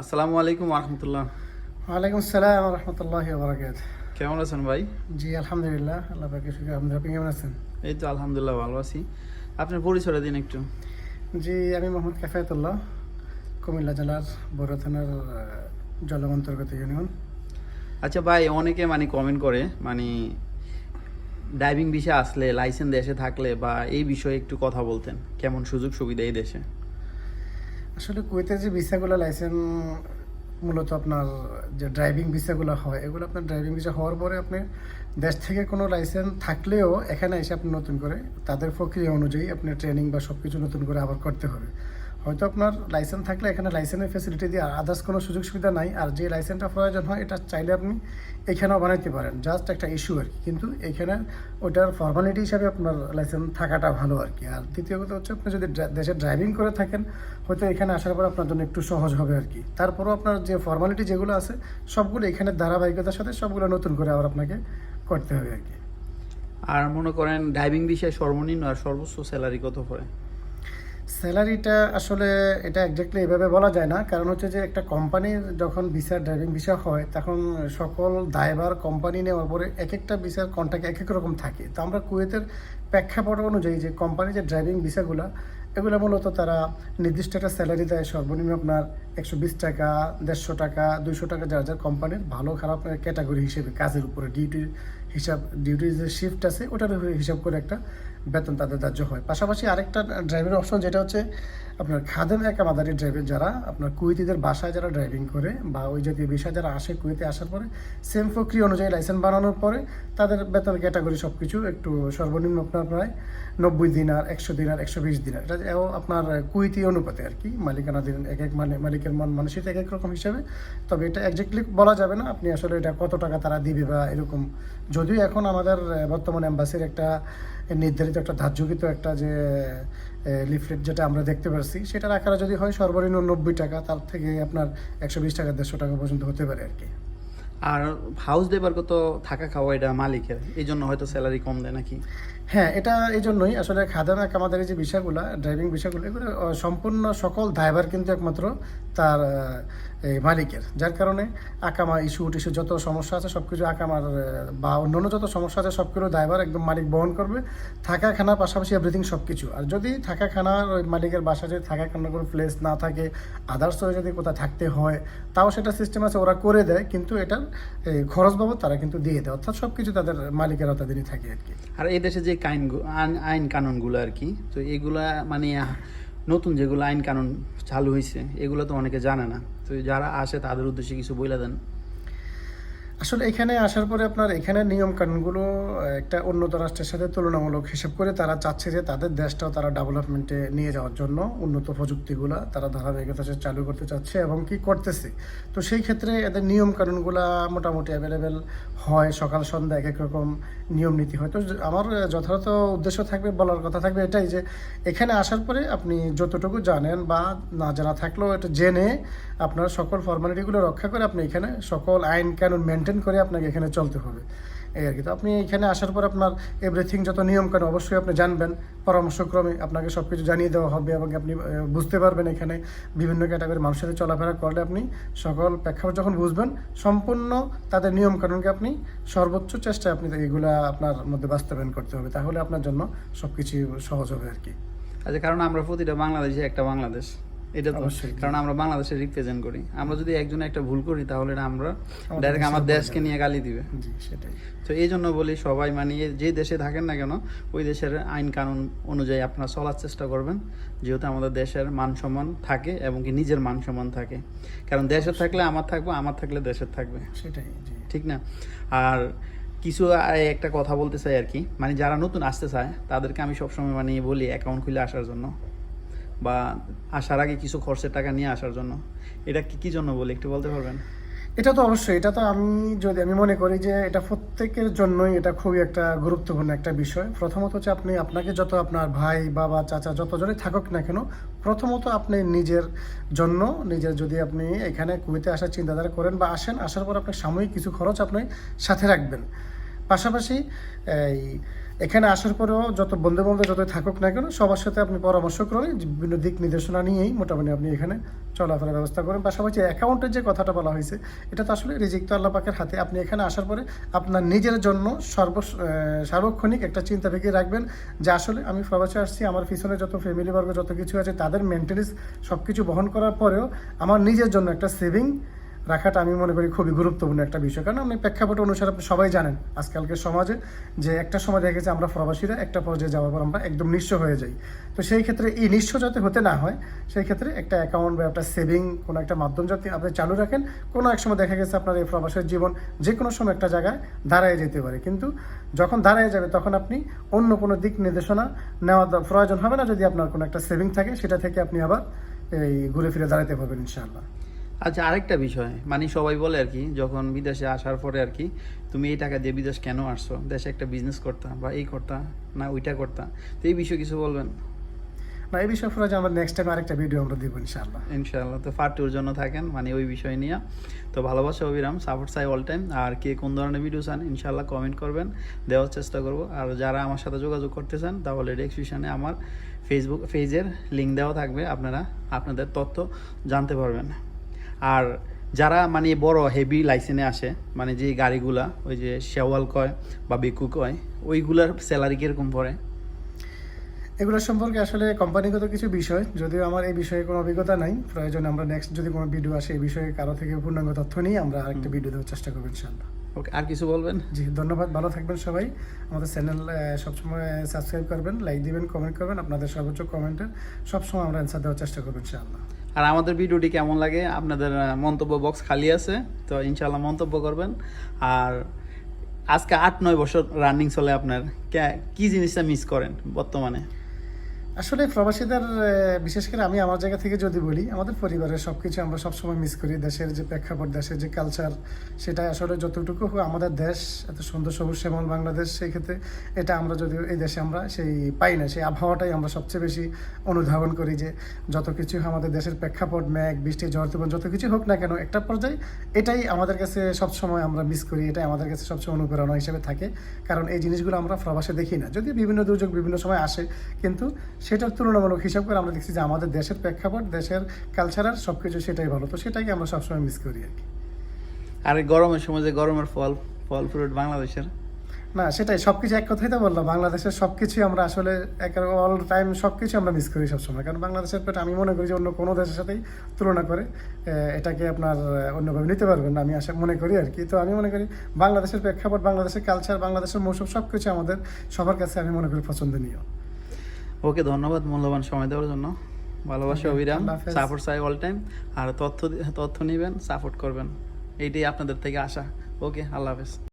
আসসালামু আলাইকুম রহমতুল্লাহ ওয়ালাইকুম আসসালাম রহমতুল্লাহ বরাকাত কেমন আছেন ভাই? জি আলহামদুলিল্লাহ আল্লাহ পাকে শুক্র। আপনি কেমন আছেন? এই তো আলহামদুলিল্লাহ ভালো আছি। আপনার পরিচয়টা দিন একটু। জি আমি মোহাম্মদ কাফায়তুল্লাহ কুমিল্লা জেলার বড় থানার জলম অন্তর্গত ইউনিয়ন। আচ্ছা ভাই অনেকে মানে কমেন্ট করে মানে ড্রাইভিং বিষয়ে আসলে লাইসেন্স দেশে থাকলে বা এই বিষয়ে একটু কথা বলতেন। কেমন সুযোগ সুবিধা এই দেশে? আসলে কুয়েতের যে ভিসাগুলো লাইসেন্স মূলত আপনার যে ড্রাইভিং ভিসাগুলো হয়, এগুলো আপনার ড্রাইভিং ভিসা হওয়ার পরে আপনি দেশ থেকে কোনো লাইসেন্স থাকলেও এখানে এসে আপনি নতুন করে, তাদের প্রক্রিয়া অনুযায়ী আপনার ট্রেনিং বা সব কিছু নতুন করে আবার করতে হবে। হয়তো আপনার লাইসেন্স থাকলে এখানে লাইসেন্সের ফেসিলিটি দিয়ে আদার্স কোনো সুযোগ সুবিধা নাই। আর যে লাইসেন্সটা প্রয়োজন হয়, এটা চাইলে আপনি এখানেও বানাইতে পারেন। জাস্ট একটা ইস্যু আর কি। কিন্তু এখানে ওইটার ফর্মালিটি হিসাবে আপনার লাইসেন্স থাকাটা ভালো আর কি। আর দ্বিতীয় কথা হচ্ছে, আপনি যদি দেশে ড্রাইভিং করে থাকেন, হয়তো এখানে আসার পর আপনার জন্য একটু সহজ হবে আর কি। তারপরও আপনার যে ফর্মালিটি যেগুলো আছে, সবগুলো এখানে ধারাবাহিকতার সাথে সবগুলো নতুন করে আবার আপনাকে করতে হবে আর কি। আর মনে করেন ড্রাইভিং বিষয়ে সর্বনিম্ন আর সর্বোচ্চ স্যালারি কত পড়ে? স্যালারিটা আসলে এটা একজাক্টলি এভাবে বলা যায় না। কারণ হচ্ছে যে একটা কোম্পানির যখন ভিসা ড্রাইভিং ভিসা হয়, তখন সকল দায়ভার কোম্পানি নেওয়ার পরে এক একটা ভিসার কন্ট্যাক্ট এক এক রকম থাকে। তো আমরা কুয়েতের প্রেক্ষাপট অনুযায়ী যে কোম্পানি যে ড্রাইভিং ভিসাগুলো এগুলো মূলত তারা নির্দিষ্ট একটা স্যালারি দেয়। সর্বনিম্ন আপনার একশো বিশ টাকা, দেড়শো টাকা, দুইশো টাকা, যার যার কোম্পানির ভালো খারাপ ক্যাটাগরি হিসেবে কাজের উপরে ডিউটির হিসাব ডিউটি যে শিফট আছে ওটার হিসাব করে একটা বেতন তাদের ধার্য হয়। পাশাপাশি আরেকটা ড্রাইভারের অপশন যেটা হচ্ছে, আপনার খাদেম একামাদারি ড্রাইভার যারা, আপনার কুয়েতিদের বাসায় যারা ড্রাইভিং করে বা ওই জাতীয় বিষয় যারা আসে কুয়েতে আসার পরে সেম প্রক্রিয়া অনুযায়ী লাইসেন্স বানানোর পরে তাদের বেতন ক্যাটাগরি সব কিছু একটু সর্বনিম্ন আপনার প্রায় নব্বই দিনার একশো দিনার একশো বিশ দিনার এটা আপনার কুইতি অনুপাতে আর কি, মালিকানা দিন এক এক মানে মালিকের মন মানসিক এক এক রকম হিসাবে। তবে এটা একজাক্টলি বলা যাবে না, আপনি আসলে এটা কত টাকা তারা দিবে বা এরকম যদিও এখন আমাদের বর্তমান অ্যাম্বাসির একটা নির্ধারিত একটা ধার্যকৃত একটা যে লিফলেট যেটা আমরা দেখতে পাচ্ছি সেটার আকারে যদি হয় সর্বনিম্ন নব্বই টাকা, তার থেকে আপনার একশো বিশ টাকা, দেড়শো টাকা পর্যন্ত হতে পারে আর কি। আর হাউস দেবার কত থাকা খাওয়া এটা মালিকের এই জন্য হয়তো স্যালারি কম দেয় নাকি? হ্যাঁ এটা এই জন্যই আসলে খাদানা আমাদের এই যে বিষয়গুলো ড্রাইভিং বিষয়গুলো এগুলো সম্পূর্ণ সকল ড্রাইভার কিন্তু একমাত্র তার মালিকের। যার কারণে আকামা ইস্যু টিস্যু যত সমস্যা আছে সব কিছু আকামার বা অন্যান্য যত সমস্যা আছে সবগুলো ড্রাইভার একদম মালিক বহন করবে। থাকা খানা পাশাপাশি এভরিথিং সব কিছু আর যদি থাকা খানার ওই মালিকের বাসা যদি থাকা খানার কোনো প্লেস না থাকে আদার্স যদি কোথাও থাকতে হয়, তাও সেটা সিস্টেম আছে, ওরা করে দেয়, কিন্তু এটার খরচ বাবদ তারা কিন্তু দিয়ে দেয়। অর্থাৎ সব কিছু তাদের মালিকের আওতাধীনই থাকে আর কি। আর এই দেশে যে আইন আইন কানুনগুলো আর কি। তো এগুলা মানে নতুন যেগুলো আইন কানুন চালু হয়েছে এগুলো তো অনেকে জানে না। তো যারা আসে তাদের উদ্দেশ্যে কিছু বইলা দেন। আসলে এখানে আসার পরে আপনার এখানে নিয়ম কানুনগুলো একটা উন্নত রাষ্ট্রের সাথে তুলনামূলক হিসেব করে তারা চাচ্ছে যে তাদের দেশটাও তারা ডেভেলপমেন্টে নিয়ে যাওয়ার জন্য উন্নত প্রযুক্তিগুলো তারা ধারাবাহিকতা চালু করতে চাচ্ছে এবং কি করতেছে। তো সেই ক্ষেত্রে এদের নিয়ম কানুনগুলো মোটামুটি অ্যাভেলেবেল হয়, সকাল, সন্ধ্যা এক এক রকম নিয়ম নীতি হয়। তো আমার যথাযথ উদ্দেশ্য থাকবে, বলার কথা থাকবে এটাই যে এখানে আসার পরে আপনি যতটুকু জানেন বা না জানা থাকলেও এটা জেনে আপনার সকল ফর্মালিটিগুলো রক্ষা করে আপনি এখানে সকল আইন কানুন মেনটেন করে আপনাকে এখানে চলতে হবে। এই আর কি। তো আপনি এখানে আসার পর আপনার এভরিথিং যত নিয়ম কানুন অবশ্যই আপনি জানবেন। পরামর্শক্রমে আপনাকে সব কিছু জানিয়ে দেওয়া হবে এবং আপনি বুঝতে পারবেন এখানে বিভিন্ন ক্যাটাগরির মানুষের সাথে চলাফেরা করলে আপনি সকল প্রেক্ষাপট যখন বুঝবেন, সম্পূর্ণ তাদের নিয়ম কানুনকে আপনি সর্বোচ্চ চেষ্টায় আপনি এগুলা আপনার মধ্যে বাস্তবায়ন করতে হবে। তাহলে আপনার জন্য সব কিছু সহজ হবে আর কি। আচ্ছা কারণ আমরা প্রতিটা বাংলাদেশে একটা বাংলাদেশ। এটা তো কারণ আমরা বাংলাদেশে রিপ্রেজেন্ট করি। আমরা যদি একজন একটা ভুল করি তাহলে এটা আমরা ডাইরেক্ট আমার দেশকে নিয়ে গালি দিবে। সেটাই। তো এই জন্য বলি সবাই মানে যে দেশে থাকেন না কেন ওই দেশের আইন কানুন অনুযায়ী আপনারা চলার চেষ্টা করবেন যেহেতু আমাদের দেশের মান সম্মান থাকে এবং কি নিজের মান সম্মান থাকে। কারণ দেশের থাকলে আমার থাকব আমার থাকলে দেশের থাকবে। সেটাই ঠিক না? আর কিছু একটা কথা বলতে চাই আর কি মানে যারা নতুন আসতে চায় তাদেরকে আমি সবসময় মানে বলি অ্যাকাউন্ট খুলে আসার জন্য। বা আসার আগে কিছু খরচের টাকা নিয়ে আসার জন্য। এটা কি কি জন্য বলি একটু বলতে পারবেন? এটা তো অবশ্যই, এটা তো আমি যদি, আমি মনে করি যে এটা প্রত্যেকের জন্যই এটা খুবই একটা গুরুত্বপূর্ণ একটা বিষয়। প্রথমত হচ্ছে আপনি, আপনাকে যত আপনার ভাই, বাবা, চাচা যতজনই থাকুক না কেন, প্রথমত আপনি নিজের জন্য, নিজের যদি আপনি এখানে কুয়েতে আসার চিন্তাধারা করেন বা আসেন, আসার পর আপনার সাময়িক কিছু খরচ আপনি সাথে রাখবেন। পাশাপাশি, এই, এখানে আসার পরেও যত বন্ধু বান্ধব যতই থাকুক না কেন, সবার সাথে আপনি পরামর্শ করে বিভিন্ন দিক নির্দেশনা নিয়েই মোটামুটি আপনি এখানে চলাফেরার ব্যবস্থা করেন। পাশাপাশি অ্যাকাউন্টের যে কথাটা বলা হয়েছে, এটা তো আসলে রিজিক তো আল্লাহ পাকের হাতে। আপনি এখানে আসার পরে আপনার নিজের জন্য সর্ব সার্বক্ষণিক একটা চিন্তা ভেঙে রাখবেন যে আসলে আমি প্রবাসে আসছি, আমার পিছনে যত ফ্যামিলি বর্গ যত কিছু আছে, তাদের মেনটেন্স সব কিছু বহন করার পরেও আমার নিজের জন্য একটা সেভিং রাখাটা আমি মনে করি খুবই গুরুত্বপূর্ণ একটা বিষয়। কারণ আপনি প্রেক্ষাপট অনুসারে আপনি সবাই জানেন আজকালকের সমাজে যে একটা সময় দেখেছে আমরা প্রবাসীরা একটা পর্যায়ে যাওয়ার পর আমরা একদম নিঃস্ব হয়ে যাই। তো সেই ক্ষেত্রে এই নিঃস্ব যাতে হতে না হয়, সেই ক্ষেত্রে একটা অ্যাকাউন্ট বা একটা সেভিং কোনো একটা মাধ্যম যাতে আপনি চালু রাখেন, কোনো এক সময় দেখা গেছে আপনার এই প্রবাসের জীবন যে কোনো সময় একটা জায়গায় দাঁড়ায় যেতে পারে। কিন্তু যখন দাঁড়ায় যাবে, তখন আপনি অন্য কোনো দিক নির্দেশনা নেওয়া প্রয়োজন হবে না যদি আপনার কোনো একটা সেভিং থাকে, সেটা থেকে আপনি আবার এই ঘুরে ফিরে দাঁড়াতে পারবেন ইনশাআল্লাহ। আচ্ছা আরেকটা বিষয়। মানে সবাই বলে আর কি যখন বিদেশে আসার পরে আর কি তুমি এই টাকা দিয়ে বিদেশ কেন আসছো? দেশে একটা বিজনেস করতা বা এই করতা না ওইটা করতা? তো এই বিষয়ে কিছু বলবেন? না এই বিষয়ে ফরাজ আমরা নেক্সট টাইম আরেকটা ভিডিও আমরা দিব ইনশাআল্লাহ। ইনশাআল্লাহ। তো ফার্টুর জন্য থাকেন মানে ওই বিষয় নিয়ে। তো ভালোবাসা অবিরাম সাপোর্ট চাই অল টাইম আর কে কোন ধরনের ভিডিও চান ইনশাআল্লাহ কমেন্ট করবেন দেওয়ার চেষ্টা করব। আর যারা আমার সাথে যোগাযোগ করতে চান তাহলে ডেসক্রিপশনে আমার ফেসবুক পেজের লিঙ্ক দেওয়া থাকবে আপনারা আপনাদের তথ্য জানতে পারবেন। আর যারা মানে বড় হেভি লাইসেন্সে আসে মানে যে গাড়িগুলা ওই যে শেওয়াল কয় বা বেকু কয় ওইগুলার স্যালারি কীরকম পড়ে? এগুলো সম্পর্কে আসলে কোম্পানিগত কিছু বিষয় যদিও আমার এই বিষয়ে কোনো অভিজ্ঞতা নাই। প্রয়োজন আমরা নেক্সট যদি কোনো ভিডিও আসে এই বিষয়ে কারও থেকে পূর্ণাঙ্গ তথ্য নিয়ে আমরা আরেকটা ভিডিও দেওয়ার চেষ্টা করব ইনশাআল্লাহ। ওকে আর কিছু বলবেন? জি ধন্যবাদ ভালো থাকবেন সবাই। আমাদের চ্যানেল সবসময় সাবস্ক্রাইব করবেন লাইক দিবেন কমেন্ট করবেন। আপনাদের সর্বোচ্চ কমেন্টের সবসময় আমরা অ্যান্সার দেওয়ার চেষ্টা করব ইনশাআল্লাহ। আর আমাদের ভিডিওটি কেমন লাগে? আপনাদের মন্তব্য বক্স খালি আছে, তো ইনশাল্লাহ মন্তব্য করবেন। আর আজকে আট নয় বছর রানিং চলে আপনার। কী জিনিসটা মিস করেন বর্তমানে? আসলে প্রবাসীদের বিশেষ করে আমি আমার জায়গা থেকে যদি বলি, আমাদের পরিবারের সব কিছু আমরা সবসময় মিস করি। দেশের যে প্রেক্ষাপট, দেশের যে কালচার সেটা আসলে যতটুকু হোক আমাদের দেশ, এত সুন্দর সবুজ শ্যামল বাংলাদেশ, সেই ক্ষেত্রে এটা আমরা যদি এই দেশে আমরা সেই পাই না, সেই আবহাওয়াটাই আমরা সবচেয়ে বেশি অনুধাবন করি যে যত কিছু আমাদের দেশের প্রেক্ষাপট, মেঘ, বৃষ্টি, ঝড়, তুফান, যত কিছু হোক না কেন, একটা পর্যায়ে এটাই আমাদের কাছে সবসময় আমরা মিস করি, এটাই আমাদের কাছে সবসময় অনুপ্রেরণা হিসেবে থাকে। কারণ এই জিনিসগুলো আমরা প্রবাসে দেখি না। যদি বিভিন্ন দুর্যোগ বিভিন্ন সময় আসে, কিন্তু সেটার তুলনামূলক হিসাব করে আমরা দেখছি যে আমাদের দেশের প্রেক্ষাপট দেশের কালচারাল সব কিছু সেটাই ভালো। তো সেটাকে আমরা সবসময় মিস করি আর কি। আর এই গরমের সময় যে গরমের ফল ফল ফ্রুট বাংলাদেশের? না সেটাই সব কিছু এক কথাই তো বললাম বাংলাদেশের সবকিছু আমরা আসলে অল টাইম সব কিছু আমরা মিস করি সবসময়। কারণ বাংলাদেশের পেট আমি মনে করি যে অন্য কোনো দেশের সাথেই তুলনা করে এটাকে আপনার অন্যভাবে নিতে পারবেন না আমি আশা মনে করি আর কি। তো আমি মনে করি বাংলাদেশের প্রেক্ষাপট বাংলাদেশের কালচার বাংলাদেশের মৌসুম সব কিছু আমাদের সবার কাছে আমি মনে করি পছন্দনীয়। ওকে ধন্যবাদ মূল্যবান সময় দেওয়ার জন্য। ভালোবাসা অভিরাম অবিরাম। সাপোর্ট চাই অল টাইম আর তথ্য তথ্য নেবেন সাপোর্ট করবেন। এইটাই আপনাদের থেকে আশা। ওকে আল্লাহ হাফেজ।